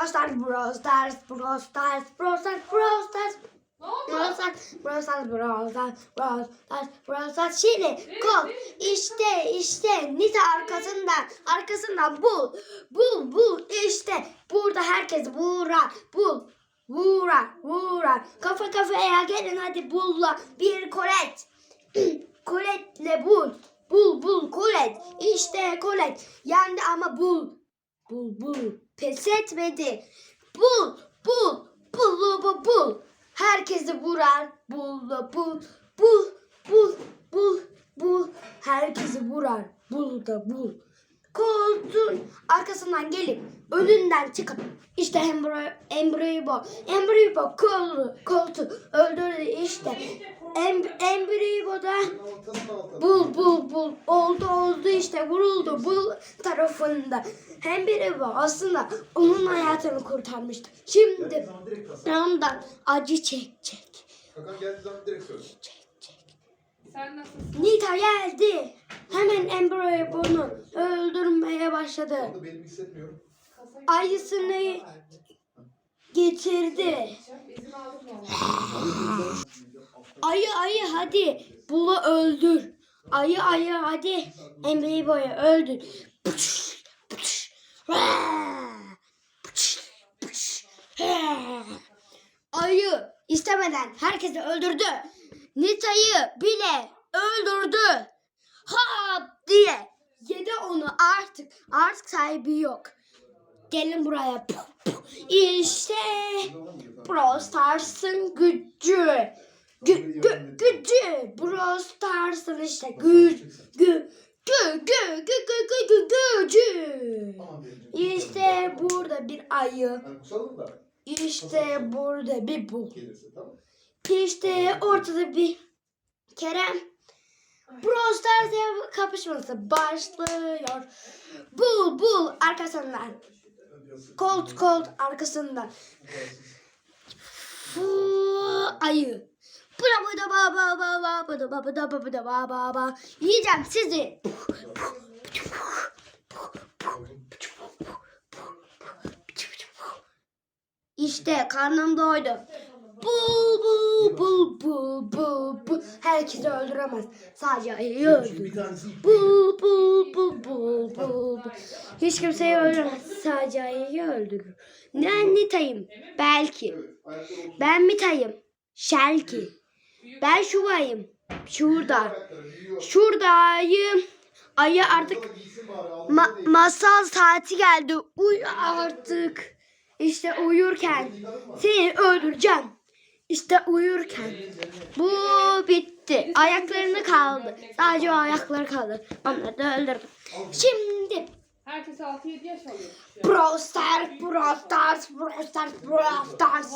Brawl Stars, Brawl Stars, Brawl Stars, Brawl Stars, Brawl Stars? Brawl Stars, Brawl Stars, Brawl Stars, Brawl Stars, Brawl Stars. Şimdi kol. İşte işte Nita arkasından arkasından bul. Bul bul işte. Burada herkes vurar. Bul. Vurar. Vurar. Kafa kafaya gelin hadi bulla. Bir kolet. Koletle bul. Bul bul kolet. İşte kolet. Yendi ama bul. Bul bul. Pes etmedi. Bul bul. Bul bul bul. Herkesi vurar. Bul bul. Bul bul bul bul. Herkesi vurar. Bul da bul. Koltuğun arkasından gelip önünden çıkıp işte Embro, Embroibo, Embroibo kolu, koltuğu öldürdü işte. Em, Embroibo da Bul bul bul oldu oldu işte vuruldu bul tarafında. Bu aslında onun hayatını kurtarmıştı. Şimdi ondan acı çekecek. Kakan geldiği zaman direkt söyle. Çekecek. Sen nasılsın? Nita geldi. Hemen Embro'ya bunu öldürmeye başladı. Benim hissetmiyorum. Ayısını ama? Ayı ayı hadi bulu öldür. Ayı ayı hadi öldür. Pıç, pıç, vaa. Ayı istemeden herkesi öldürdü. Nita'yı bile öldürdü. Hop diye yedi onu artık. Artık sahibi yok. Gelin buraya. Puh, puh. İşte Brawl Stars'ın gücü. Gü, gü, gücü. Brawl Stars'ın işte güç. Gü, gü, gü, gü, gü, gü, gü, gücü. İşte burada bir ayı. İşte burada bir tamam. İşte ortada bir Kerem. Brawl Stars'la kapışması başlıyor. Bul bul arkasından. Kolt kolt arkasından. Fu ayı. Yiyeceğim sizi. İşte karnım doydu. Bul bul bul bul bul bul. Herkesi öldüremez. Sadece ayıyı öldür. Bir tanesi Bul bul bul bul bul bul. Hiç kimseyi öldürmez. Sadece ayıyı öldürür. Ben Nita'yım. Belki. Ben Mita'yım. Şelki. Ben Şuva'yım. Şurada. Şuradayım. Ayı artık ma- masal saati geldi. Uyu artık. İşte uyurken seni öldüreceğim. İşte uyurken. Bu bitti. Ayaklarını kaldı. Sadece o ayakları kaldı. Onları da öldürdüm. Şimdi Herkes 6-7 yaş alıyor. Brawl Stars, Brawl Stars, Brawl Stars, Brawl Stars.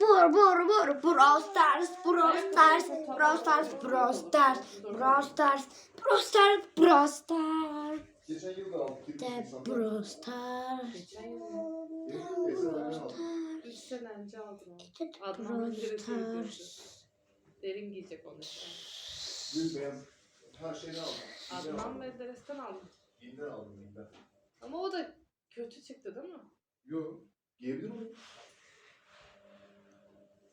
Vur vur vur Brawl Stars, Brawl Stars, Brawl Stars, Brawl Stars, Brawl Stars, Brawl Stars, Brawl Stars. Geçen yıl da aldık. De insanlar. Brawl Stars. Geçen yıl Evet, Esra ben aldım. 3 sene önce aldım onu. Adnan Brawl Bildir'i Stars. Derin giyecek onu. Düz beyaz. Her şeyini aldım. Binden Adnan aldım. Menderes'ten aldım. Binden aldım binden. Ama o da kötü çıktı değil mi? Yok. Giyebilir miyim?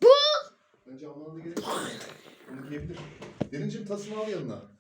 Bu Bence almanın da gerek yok. Onu giyebilir. Derincim tasını al yanına.